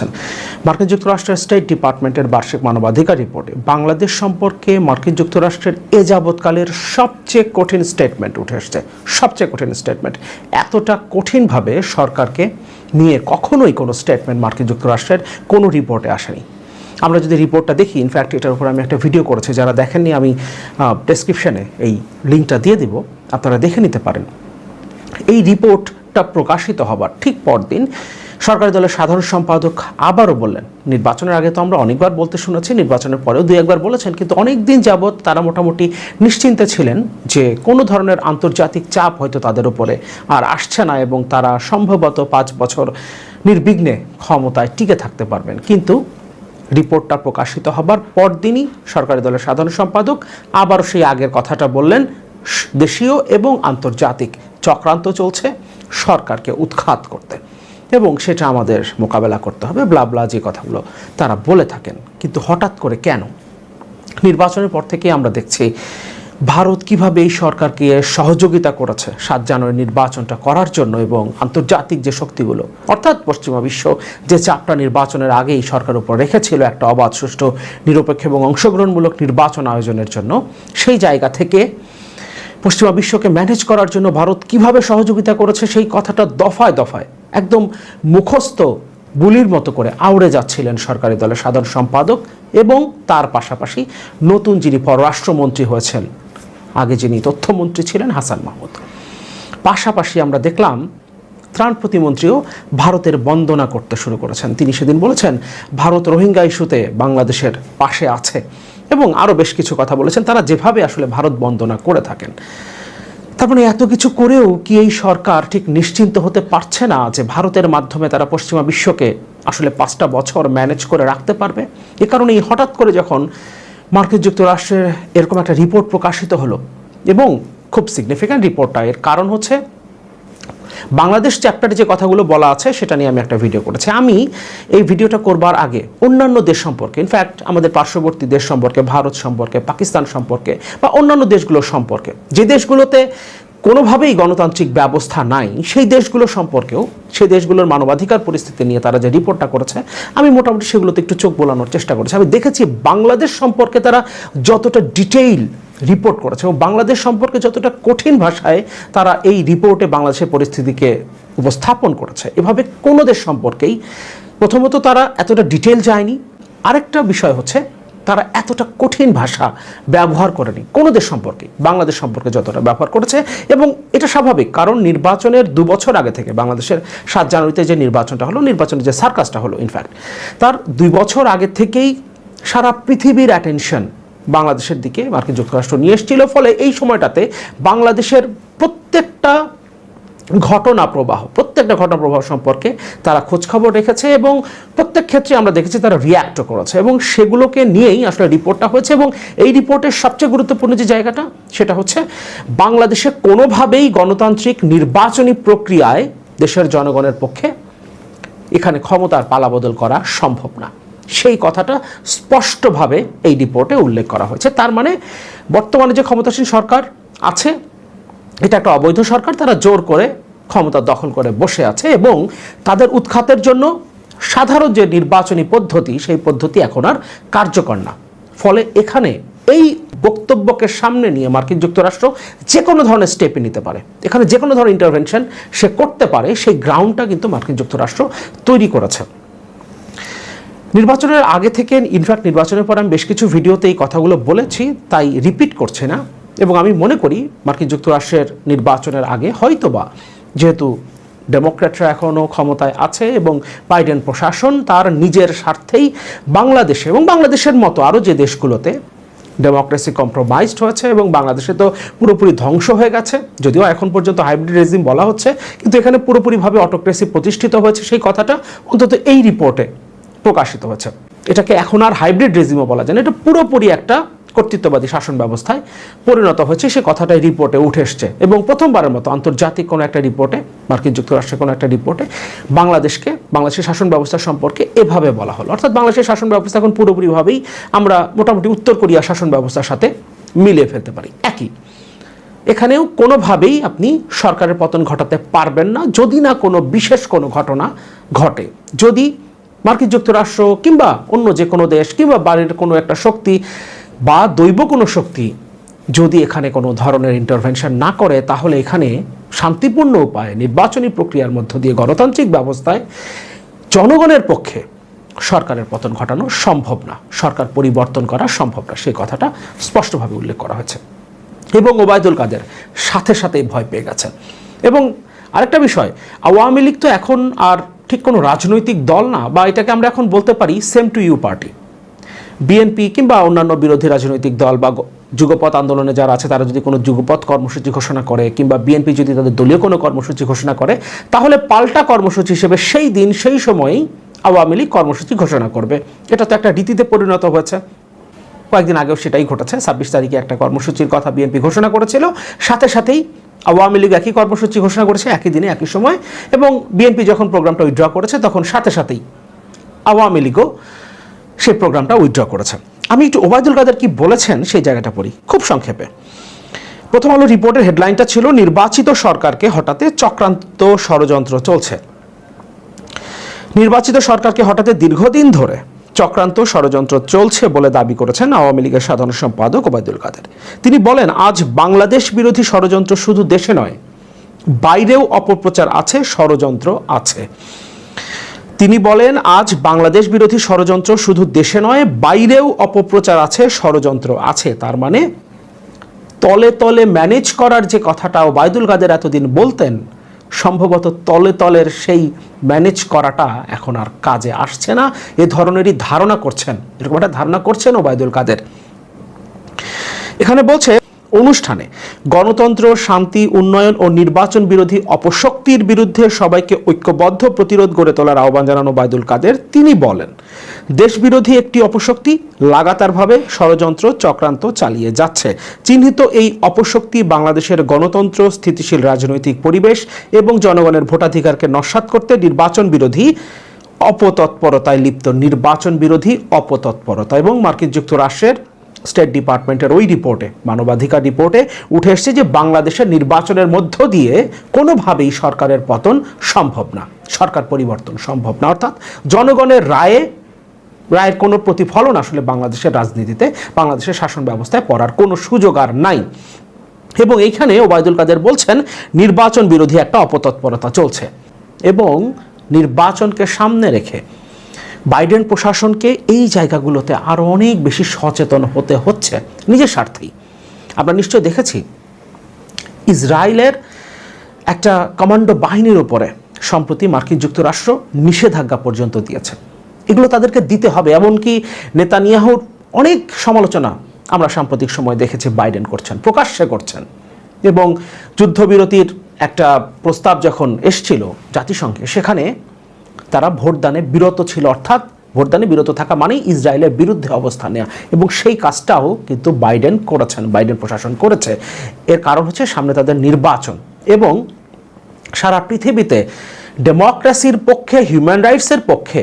করেছেন মার্কিন যুক্তরাষ্ট্রের স্টেট ডিপার্টমেন্টের বার্ষিক মানবাধিকার রিপোর্টে বাংলাদেশ সম্পর্কে মার্কিন যুক্তরাষ্ট্রের এ যাবৎকালের সবচেয়ে কঠিন স্টেটমেন্ট উঠে এসছে। সবচেয়ে কঠিন স্টেটমেন্ট। এতটা কঠিনভাবে সরকারকে নিয়ে কখনোই কোনো স্টেটমেন্ট মার্কিন যুক্তরাষ্ট্রের কোনো রিপোর্টে আসেনি। আমরা যদি রিপোর্টটা দেখি ইনফ্যাক্ট এটার উপর আমি একটা ভিডিও করেছি, যারা দেখেননি, আমি ডেসক্রিপশনে এই লিঙ্কটা দিয়ে দিব, আপনারা দেখে নিতে পারেন। এই রিপোর্টটা প্রকাশিত হবার ঠিক পরদিন সরকারি দলের সাধারণ সম্পাদক আবারও বললেন, নির্বাচনের আগে তো আমরা অনেকবার বলতে শুনেছি, নির্বাচনের পরেও দুই একবার বলেছেন, কিন্তু অনেক দিন যাবৎ তারা মোটামুটি নিশ্চিন্তে ছিলেন যে কোনো ধরনের আন্তর্জাতিক চাপ হয়তো তাদের উপরে আর আসছে না এবং তারা সম্ভবত পাঁচ বছর নির্বিঘ্নে ক্ষমতায় টিকে থাকতে পারবেন। কিন্তু রিপোর্টটা প্রকাশিত হবার পরদিনই সরকারি দলের সাধারণ সম্পাদক আবারও সেই আগের কথাটা বললেন, দেশীয় এবং আন্তর্জাতিক চক্রান্ত চলছে, সরকারকে উৎখাত করতে। এবং সেটা আমাদের মোকাবেলা করতে হবে, ব্লা ব্লা যে কথাগুলো তারা বলে থাকেন। কিন্তু হঠাৎ করে কেন? নির্বাচনের পর থেকে আমরা দেখছি ভারত কীভাবে এই সরকারকে সহযোগিতা করেছে সাত জানুয়ারি নির্বাচনটা করার জন্য এবং আন্তর্জাতিক যে শক্তিগুলো, অর্থাৎ পশ্চিমা বিশ্ব যে চাপটা নির্বাচনের আগে এই সরকার উপর রেখেছিল একটা অবাধ, সুষ্ঠু, নিরপেক্ষ এবং অংশগ্রহণমূলক নির্বাচন আয়োজনের জন্য, সেই জায়গা থেকে পশ্চিমা বিশ্বকে ম্যানেজ করার জন্য ভারত কীভাবে সহযোগিতা করেছে সেই কথাটা দফায় দফায়, একদম মুখস্থ বুলির মতো করে আউড়ে যাচ্ছিলেন সরকারি দলের সাধারণ সম্পাদক এবং তার পাশাপাশি নতুন যিনি পররাষ্ট্রমন্ত্রী হয়েছেন, আগে যিনি তথ্যমন্ত্রী ছিলেন হাসান মাহমুদ। পাশাপাশি আমরা দেখলাম ত্রাণ প্রতিমন্ত্রীও ভারতের বন্দনা করতে শুরু করেছেন। তিনি সেদিন বলেছেন, ভারত রোহিঙ্গা ইস্যুতে বাংলাদেশের পাশে আছে। এবং আরও বেশ কিছু কথা বলেছেন। তারা যেভাবে আসলে ভারত বন্দনা করে থাকেন। তার মানে এত কিছু করেও কি এই সরকার ঠিক নিশ্চিন্ত হতে পারছে না যে ভারতের মাধ্যমে তারা পশ্চিমা বিশ্বকে আসলে পাঁচটা বছর ম্যানেজ করে রাখতে পারবে? এ কারণে হঠাৎ করে যখন মার্কিন যুক্তরাষ্ট্রের এরকম একটা রিপোর্ট প্রকাশিত হলো এবং খুব সিগনিফিক্যান্ট রিপোর্টটা, এর কারণ হচ্ছে বাংলাদেশ চ্যাপ্টারে যে কথাগুলো বলা আছে, সেটা নিয়ে আমি একটা ভিডিও করেছি। আমি এই ভিডিওটা করবার আগে অন্যান্য দেশ সম্পর্কে ইনফ্যাক্ট আমাদের পার্শ্ববর্তী দেশ সম্পর্কে, ভারত সম্পর্কে, পাকিস্তান সম্পর্কে, বা অন্যান্য দেশগুলো সম্পর্কে, যে দেশগুলোতে কোনোভাবেই গণতান্ত্রিক ব্যবস্থা নাই, সেই দেশগুলো সম্পর্কেও, সেই দেশগুলোর মানবাধিকার পরিস্থিতি নিয়ে তারা যে রিপোর্টটা করেছে, আমি মোটামুটি সেগুলোতে একটু চোখ বোলানোর চেষ্টা করেছি। আমি দেখেছি বাংলাদেশ সম্পর্কে তারা যতটা ডিটেইল রিপোর্ট করেছে এবং বাংলাদেশ সম্পর্কে যতটা কঠিন ভাষায় তারা এই রিপোর্টে বাংলাদেশের পরিস্থিতিকে উপস্থাপন করেছে। এভাবে কোনো দেশ সম্পর্কেই প্রথমত তারা এতটা ডিটেল যায়নি। আরেকটা বিষয় হচ্ছে তারা এতটা কঠিন ভাষা ব্যবহার করেনি কোনো দেশ সম্পর্কে, বাংলাদেশ সম্পর্কে যতটা ব্যবহার করেছে এবং এটা স্বাভাবিক কারণ নির্বাচনের দু বছর আগে থেকে বাংলাদেশের সাত জানুয়ারিতে যে নির্বাচনটা হলো, নির্বাচনের যে সার্কাসটা হলো ইনফ্যাক্ট তার দুই বছর আগে থেকেই সারা পৃথিবীর অ্যাটেনশন বাংলাদেশের দিকে মার্কিন যুক্তরাষ্ট্র নিয়ে এসেছিল। ফলে এই সময়টাতে বাংলাদেশের প্রত্যেকটা ঘটনা প্রবাহ, প্রত্যেকটা ঘটনা প্রবাহ সম্পর্কে তারা খোঁজখবর রেখেছে এবং প্রত্যেক ক্ষেত্রে আমরা দেখেছি তারা রিয়্যাক্টও করেছে এবং সেগুলোকে নিয়েই আসলে রিপোর্টটা হয়েছে এবং এই রিপোর্টের সবচেয়ে গুরুত্বপূর্ণ যে জায়গাটা, সেটা হচ্ছে বাংলাদেশে কোনোভাবেই গণতান্ত্রিক নির্বাচনী প্রক্রিয়ায় দেশের জনগণের পক্ষে এখানে ক্ষমতার পালাবদল করা সম্ভব না। সেই কথাটা স্পষ্টভাবে এই রিপোর্টে উল্লেখ করা হয়েছে। তার মানে বর্তমানে যে ক্ষমতাসীন সরকার আছে, এটা একটা অবৈধ সরকার, তারা জোর করে ক্ষমতা দখল করে বসে আছে এবং তাদের উৎখাতের জন্য সাধারণ যে নির্বাচনী পদ্ধতি, সেই পদ্ধতি এখন আর কার্যকর না। ফলে এখানে এই বক্তব্যকে সামনে নিয়ে মার্কিন যুক্তরাষ্ট্র যে কোনো ধরনের স্টেপে নিতে পারে। এখানে যে কোনো ধরনের ইন্টারভেনশন সে করতে পারে, সেই গ্রাউন্ডটা কিন্তু মার্কিন যুক্তরাষ্ট্র তৈরি করেছে। নির্বাচনের আগে থেকে ইনফ্যাক্ট নির্বাচনের পর আমি বেশ কিছু ভিডিওতে এই কথাগুলো বলেছি, তাই রিপিট করছে না। এবং আমি মনে করি মার্কিন যুক্তরাষ্ট্রের নির্বাচনের আগে হয়তোবা, যেহেতু ডেমোক্র্যাটরা এখনও ক্ষমতায় আছে এবং বাইডেন প্রশাসন তার নিজের স্বার্থেই বাংলাদেশে এবং বাংলাদেশের মতো আরও যে দেশগুলোতে ডেমোক্রেসি কম্প্রোমাইজড হয়েছে এবং বাংলাদেশে তো পুরোপুরি ধ্বংস হয়ে গেছে, যদিও এখন পর্যন্ত হাইব্রিড রেজিম বলা হচ্ছে, কিন্তু এখানে পুরোপুরিভাবে অটোক্রেসি প্রতিষ্ঠিত হয়েছে সেই কথাটা অন্তত এই রিপোর্টে। প্রকাশিত হয়েছে। এটাকে এখন আর হাইব্রিড রেজিমও বলা যায় না। এটা পুরোপুরি একটা কর্তৃত্ববাদী শাসন ব্যবস্থায় পরিণত হয়েছে। সে কথাটাই রিপোর্টে উঠে এসছে। এবং প্রথমবারের মতো আন্তর্জাতিক কোনো একটা রিপোর্টে, মার্কিন যুক্তরাষ্ট্রের কোনো একটা রিপোর্টে বাংলাদেশকে, বাংলাদেশের শাসন ব্যবস্থা সম্পর্কে এভাবে বলা হলো। অর্থাৎ বাংলাদেশের শাসন ব্যবস্থা এখন পুরোপুরিভাবেই আমরা মোটামুটি উত্তর কোরিয়া শাসন ব্যবস্থার সাথে মিলিয়ে ফেলতে পারি। একই। এখানেও কোনোভাবেই আপনি সরকারের পতন ঘটাতে পারবেন না, যদি না কোনো বিশেষ কোনো ঘটনা ঘটে। যদি মার্কিন যুক্তরাষ্ট্র কিংবা অন্য যে কোনো দেশ কিংবা বাড়ির কোনো একটা শক্তি বা দৈব কোনো শক্তি যদি এখানে কোনো ধরনের ইন্টারভেনশন না করে, তাহলে এখানে শান্তিপূর্ণ উপায়ে নির্বাচনী প্রক্রিয়ার মধ্য দিয়ে গণতান্ত্রিক ব্যবস্থায় জনগণের পক্ষে সরকারের পতন ঘটানো সম্ভব না। সরকার পরিবর্তন করা সম্ভব না। সেই কথাটা স্পষ্টভাবে উল্লেখ করা হয়েছে। এবং ওবায়দুল কাদের সাথে সাথেই ভয় পেয়ে গেছেন। এবং আরেকটা বিষয়, আওয়ামী লীগ তো এখন আর ঠিক কোনো রাজনৈতিক দল না, বা এটাকে আমরা এখন বলতে পারি same to you party BNP কিংবা অন্যান্য বিরোধী রাজনৈতিক দল বা যুগপথ আন্দোলনে যারা আছে, তারা যদি কোনো যুগপথ কর্মসূচি ঘোষণা করে, কিংবা বিএনপি যদি তাদের দলীয় কোনো কর্মসূচি ঘোষণা করে, তাহলে পাল্টা কর্মসূচি হিসেবে সেই দিন, সেই সময়েই আওয়ামী লীগ কর্মসূচি ঘোষণা করবে। এটা তো একটা রীতিতে পরিণত হয়েছে। কয়েকদিন আগেও সেটাই ঘটেছে। ছাব্বিশ তারিখে একটা কর্মসূচির কথা বিএনপি ঘোষণা করেছিল। সাথে সাথেই আওয়ামী লীগ একই কর্মসূচি ঘোষণা করেছে, একই দিনে, একই সময়, এবং বিএনপি যখন প্রোগ্রামটা উইথড্র করেছে, তখন সাথে সাথেই আওয়ামী লীগও সেই প্রোগ্রামটা উইথড্র করেছে। আমি একটু ওবায়দুল কাদের কি বলেছেন, সেই জায়গাটা পড়ি, খুব সংক্ষেপে। প্রথম আলো রিপোর্টের হেডলাইনটা ছিল, নির্বাচিত সরকারকে হঠাতে চক্রান্ত ষড়যন্ত্র চলছে। নির্বাচিত সরকারকে হঠাতে দীর্ঘদিন ধরে চক্রান্ত ষড়যন্ত্র চলছে বলে দাবি করেছেন আওয়ামী লীগের সাধারণ সম্পাদক ওবায়দুল কাদের। তিনি বলেন, আজ বাংলাদেশ বিরোধী ষড়যন্ত্র শুধু দেশে নয়, বাইরেও অপপ্রচার আছে, ষড়যন্ত্র আছে। তিনি বলেন, আজ বাংলাদেশ বিরোধী ষড়যন্ত্র শুধু দেশে নয়, বাইরেও অপপ্রচার আছে, ষড়যন্ত্র আছে। তার মানে তলে তলে ম্যানেজ করার যে কথাটা ওবায়দুল কাদের এতদিন বলতেন সম্ভবত তলে তলের সেই ম্যানেজ করাটা এখন আর কাজে আসছে না। এ ধরনেরই ধারণা করছেন। এরকম একটা ধারণা করছেন ওবায়দুল কাদের। এখানে বলছে অনুষ্ঠানে গণতন্ত্র, শান্তি, উন্নয়ন ও নির্বাচন বিরোধী অপশক্তির বিরুদ্ধে সবাইকে ঐক্যবদ্ধ প্রতিরোধ গড়ে তোলার আহ্বান জানানো বাইদুল কাদের। তিনি বলেন, দেশবিরোধী একটি অপশক্তি লাগাতারভাবে ষড়যন্ত্র চক্রান্ত চালিয়ে যাচ্ছে। চিহ্নিত এই অপশক্তি বাংলাদেশের গণতন্ত্র, স্থিতিশীল রাজনৈতিক পরিবেশ এবং জনগণের ভোটাধিকারকে নস্যাৎ করতে নির্বাচন বিরোধী অপতৎপরতায় লিপ্ত নির্বাচন বিরোধী অপতৎপরতা এবং মার্কিন যুক্তরাষ্ট্রের স্টেট ডিপার্টমেন্টের ওই রিপোর্টে, মানবাধিকার রিপোর্টে উঠে এসেছে যে বাংলাদেশের নির্বাচনের মধ্য দিয়ে কোনোভাবেই সরকারের পতন সম্ভব না, সরকার পরিবর্তন সম্ভব না। অর্থাৎ জনগণের রায়ে, রায়ের কোনো প্রতিফলন আসলে বাংলাদেশের রাজনীতিতে, বাংলাদেশের শাসন ব্যবস্থায় পড়ার কোনো সুযোগ আর নাই। এবং এইখানে ওবায়দুল কাদের বলছেন, নির্বাচন বিরোধী একটা অপতৎপরতা চলছে। এবং নির্বাচনকে সামনে রেখে বাইডেন প্রশাসনকে এই জায়গাগুলোতে আরও অনেক বেশি সচেতন হতে হচ্ছে নিজের স্বার্থেই। আমরা নিশ্চয় দেখেছি, ইসরায়েলের একটা কমান্ডো বাহিনীর উপরে সম্প্রতি মার্কিন যুক্তরাষ্ট্র নিষেধাজ্ঞা পর্যন্ত দিয়েছে। এগুলো তাদেরকে দিতে হবে, এমনকি নেতানিয়াহুর অনেক সমালোচনা আমরা সাম্প্রতিক সময় দেখেছি বাইডেন করছেন, প্রকাশ্যে করছেন। এবং যুদ্ধবিরতির একটা প্রস্তাব যখন এসছিল জাতিসংঘে, সেখানে তারা ভোটদানে বিরত ছিল। অর্থাৎ ভোটদানে বিরত থাকা মানেই ইসরায়েলের বিরুদ্ধে অবস্থান নেওয়া এবং সেই কাজটাও কিন্তু বাইডেন করেছেন, বাইডেন প্রশাসন করেছে। এর কারণ হচ্ছে সামনে তাদের নির্বাচন এবং সারা পৃথিবীতে ডেমোক্রেসির পক্ষে, হিউম্যান রাইটসের পক্ষে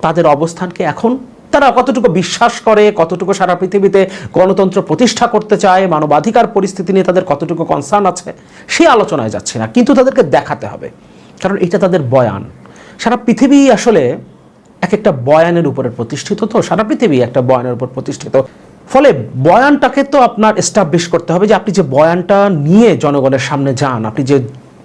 তাদের অবস্থানকে এখন তারা কতটুকু বিশ্বাস করে, কতটুকু সারা পৃথিবীতে গণতন্ত্র প্রতিষ্ঠা করতে চায়, মানবাধিকার পরিস্থিতি নিয়ে তাদের কতটুকু কনসার্ন আছে সেই আলোচনায় যাচ্ছে না। কিন্তু তাদেরকে দেখাতে হবে। কারণ এটা তাদের বয়ান। সারা পৃথিবী আসলে এক একটা বয়ানের উপরে প্রতিষ্ঠিত তো, সারা পৃথিবী একটা বয়ানের উপর প্রতিষ্ঠিত। ফলে বয়ানটাকে তো আপনার এস্টাবলিশ করতে হবে যে আপনি যে বয়ানটা নিয়ে জনগণের সামনে যান, আপনি যে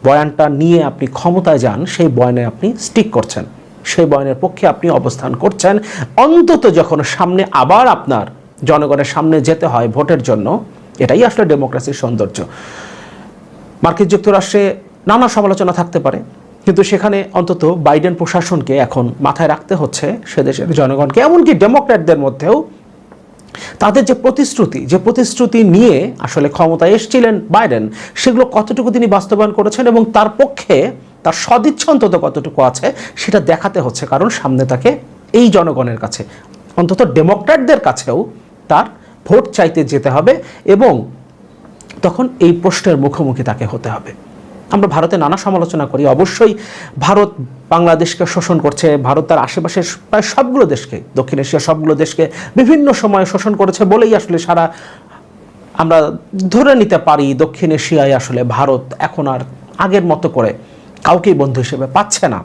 বয়ানটা নিয়ে আপনি ক্ষমতায় যান, সেই বয়ানে আপনি স্টিক করছেন। সেই বয়ানের পক্ষে আপনি অবস্থান করছেন। অন্তত যখন সামনে আবার আপনার জনগণের সামনে যেতে হয় ভোটের জন্য, এটাই আসলে ডেমোক্রেসির সৌন্দর্য। মার্কিন যুক্তরাষ্ট্রে নানা সমালোচনা থাকতে পারে। কিন্তু সেখানে অন্তত বাইডেন প্রশাসনকে এখন মাথায় রাখতে হচ্ছে সে দেশের জনগণকে। এমনকি ডেমোক্র্যাটদের মধ্যেও তাদের যে প্রতিশ্রুতি যে প্রতিশ্রুতি নিয়ে আসলে ক্ষমতায় এসেছিলেন বাইডেন, সেগুলো কতটুকু তিনি বাস্তবায়ন করেছেন এবং তার পক্ষে তার সদিচ্ছা অন্তত কতটুকু আছে, সেটা দেখাতে হচ্ছে, কারণ সামনে তাকে এই জনগণের কাছে, অন্তত ডেমোক্র্যাটদের কাছেও তার ভোট চাইতে যেতে হবে এবং তখন এই প্রশ্নের মুখোমুখি তাকে হতে হবে। আমরা ভারতে নানা সমালোচনা করি। অবশ্যই ভারত বাংলাদেশকে শোষণ করছে। ভারত তার আশেপাশের প্রায় সবগুলো দেশকে, দক্ষিণ এশিয়ার সবগুলো দেশকে বিভিন্ন সময়ে শোষণ করেছে বলেই আসলে সারা আমরা ধরে নিতে পারি দক্ষিণ এশিয়ায় আসলে ভারত এখন আর আগের মতো করে কাউকেই বন্ধু হিসেবে পাচ্ছে না।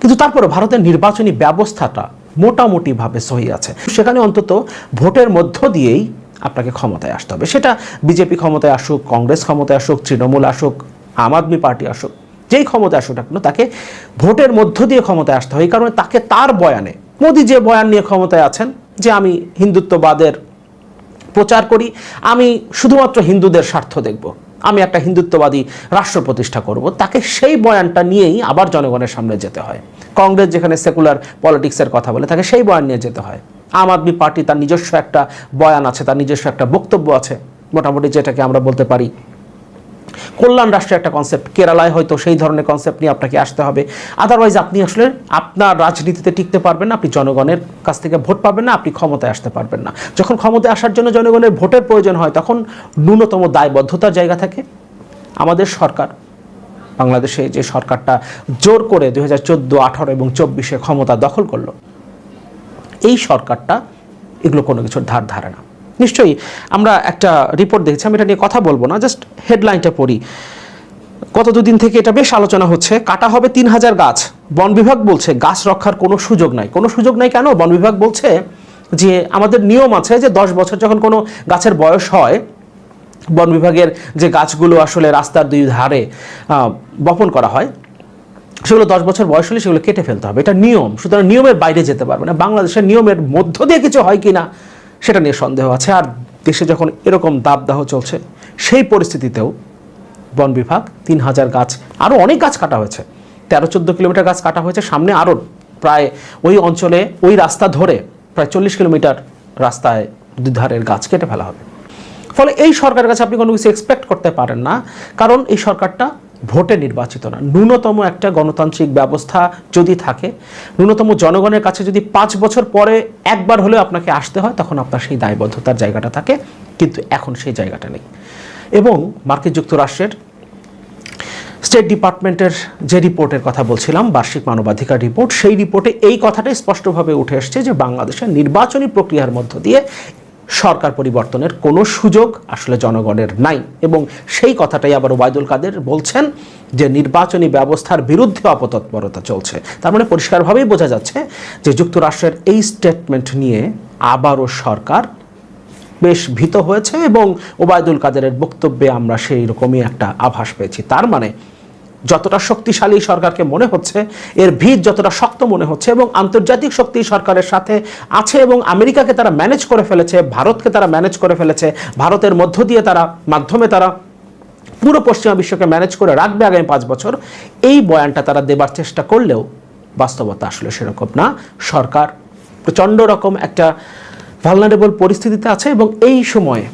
কিন্তু তারপরে ভারতের নির্বাচনী ব্যবস্থাটা মোটামুটিভাবে সহি আছে। সেখানে অন্তত ভোটের মধ্য দিয়েই আপনাকে ক্ষমতায় আসতে হবে। সেটা বিজেপি ক্ষমতায় আসুক, কংগ্রেস ক্ষমতায় আসুক, তৃণমূল আসুক, আম আদমি পার্টি আসুক, যেই ক্ষমতায় আসুক না তাকে ভোটের মধ্য দিয়ে ক্ষমতায় আসতে হয়। এই কারণে তাকে তার বয়ানে, মোদী যে বয়ান নিয়ে ক্ষমতায় আছেন, যে আমি হিন্দুত্ববাদের প্রচার করি, আমি শুধুমাত্র হিন্দুদের স্বার্থ দেখব, আমি একটা হিন্দুত্ববাদী রাষ্ট্র প্রতিষ্ঠা করব, তাকে সেই বয়ানটা নিয়েই আবার জনগণের সামনে যেতে হয়। কংগ্রেস যেখানে সেকুলার পলিটিক্সের কথা বলে, তাকে সেই বয়ান নিয়ে যেতে হয়। আম আদমি পার্টি তার নিজস্ব একটা বয়ান আছে, তার নিজস্ব একটা বক্তব্য আছে, মোটামুটি যেটাকে আমরা বলতে পারি। কল্যাণ রাষ্ট্রের একটা কনসেপ্ট কেরালায় হয়তো সেই ধরনের কনসেপ্ট নিয়ে আপনাকে আসতে হবে। আদারওয়াইজ আপনি আসলে আপনার রাজনীতিতে টিকতে পারবেন না, আপনি জনগণের কাছ থেকে ভোট পাবেন না, আপনি ক্ষমতায় আসতে পারবেন না। যখন ক্ষমতায় আসার জন্য জনগণের ভোটের প্রয়োজন হয়, তখন ন্যূনতম দায়বদ্ধতার জায়গা থাকে। আমাদের সরকার, বাংলাদেশে যে সরকারটা জোর করে দুই হাজার চোদ্দ, আঠারো এবং চব্বিশে ক্ষমতা দখল করল এই সরকারটা এগুলো কোনো কিছুর ধার ধারে না। নিশ্চয়ই আমরা একটা রিপোর্ট দেখেছি, আমি এটা নিয়ে কথা বলব না জাস্ট হেডলাইনটা পড়ি। গত দুদিন থেকে এটা বেশ আলোচনা হচ্ছে, কাটা হবে তিন হাজার গাছ। বন বিভাগ বলছে গাছ রক্ষার কোনো সুযোগ নাই। কোনো সুযোগ নাই কেন? বন বিভাগ বলছে যে আমাদের নিয়ম আছে যে দশ বছর যখন কোনো গাছের বয়স হয়, বন বিভাগের যে গাছগুলো আসলে রাস্তার দুই ধারে বপন করা হয় সেগুলো দশ বছর বয়স হলে সেগুলো কেটে ফেলতে হবে। এটা নিয়ম। সুতরাং নিয়মের বাইরে যেতে পারবে না। বাংলাদেশের নিয়মের মধ্য দিয়ে কিছু হয় কি না সেটা নিয়ে সন্দেহ আছে। আর দেশে যখন এরকম দাবদাহ চলছে, সেই পরিস্থিতিতেও বন বিভাগ তিন হাজার গাছ আরও অনেক গাছ কাটা হয়েছে। তেরো চোদ্দ কিলোমিটার গাছ কাটা হয়েছে। সামনে আরও প্রায় ওই অঞ্চলে, ওই রাস্তা ধরে প্রায় চল্লিশ কিলোমিটার রাস্তায় দুধারের গাছ কেটে ফেলা হবে। ফলে এই সরকারের কাছে আপনি কোনো কিছু এক্সপেক্ট করতে পারেন না। কারণ এই সরকারটা ভোটে নির্বাচিত না। ন্যূনতম একটা গণতান্ত্রিক ব্যবস্থা যদি থাকে, ন্যূনতম জনগণের কাছে যদি পাঁচ বছর পরে একবার হলেও আপনাকে আসতে হয়, তখন আপনার সেই দায়বদ্ধতার জায়গাটা থাকে, কিন্তু এখন সেই জায়গাটা নেই। এবং মার্কিন যুক্তরাষ্ট্রের স্টেট ডিপার্টমেন্টের যে রিপোর্টের কথা বলছিলাম, বার্ষিক মানবাধিকার রিপোর্ট, সেই রিপোর্টে এই কথাটাই স্পষ্টভাবে উঠে এসছে যে বাংলাদেশের নির্বাচনী প্রক্রিয়ার মধ্য দিয়ে সরকার পরিবর্তনের কোনো সুযোগ আসলে জনগণের নাই। এবং সেই কথাটাই আবার ওবায়দুল কাদের বলছেন যে নির্বাচনী ব্যবস্থার বিরুদ্ধে অপতৎপরতা চলছে। তার মানে পরিষ্কারভাবেই বোঝা যাচ্ছে যে যুক্তরাষ্ট্রের এই স্টেটমেন্ট নিয়ে আবারও সরকার বেশ ভীত হয়েছে এবং ওবায়দুল কাদেরের বক্তব্যে আমরা সেই রকমই একটা আভাস পেয়েছি। তার মানে যতটা শক্তিশালী সরকারকে মনে হচ্ছে, এর ভিত যতটা শক্ত মনে হচ্ছে এবং আন্তর্জাতিক শক্তি সরকারের সাথে আছে এবং আমেরিকাকে তারা ম্যানেজ করে ফেলেছে, ভারতকে তারা ম্যানেজ করে ফেলেছে, ভারতের মধ্য দিয়ে তারা, মাধ্যমে তারা পুরো পশ্চিমা বিশ্বকে ম্যানেজ করে রাখবে আগামী পাঁচ বছর, এই বয়ানটা তারা দেবার চেষ্টা করলেও বাস্তবতা আসলে সেরকম না। সরকার প্রচণ্ড রকম একটা ভালনারেবল পরিস্থিতিতে আছে এবং এই সময়ে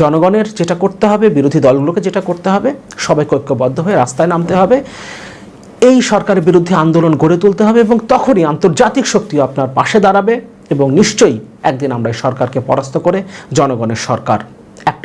জনগণের যেটা করতে হবে, বিরোধী দলগুলোকে যেটা করতে হবে, সবাইকে ঐক্যবদ্ধ হয়ে রাস্তায় নামতে হবে, এই সরকারের বিরুদ্ধে আন্দোলন গড়ে তুলতে হবে এবং তখনই আন্তর্জাতিক শক্তিও আপনার পাশে দাঁড়াবে এবং নিশ্চয়ই একদিন আমরা এই সরকারকে পরাস্ত করে জনগণের সরকার একটা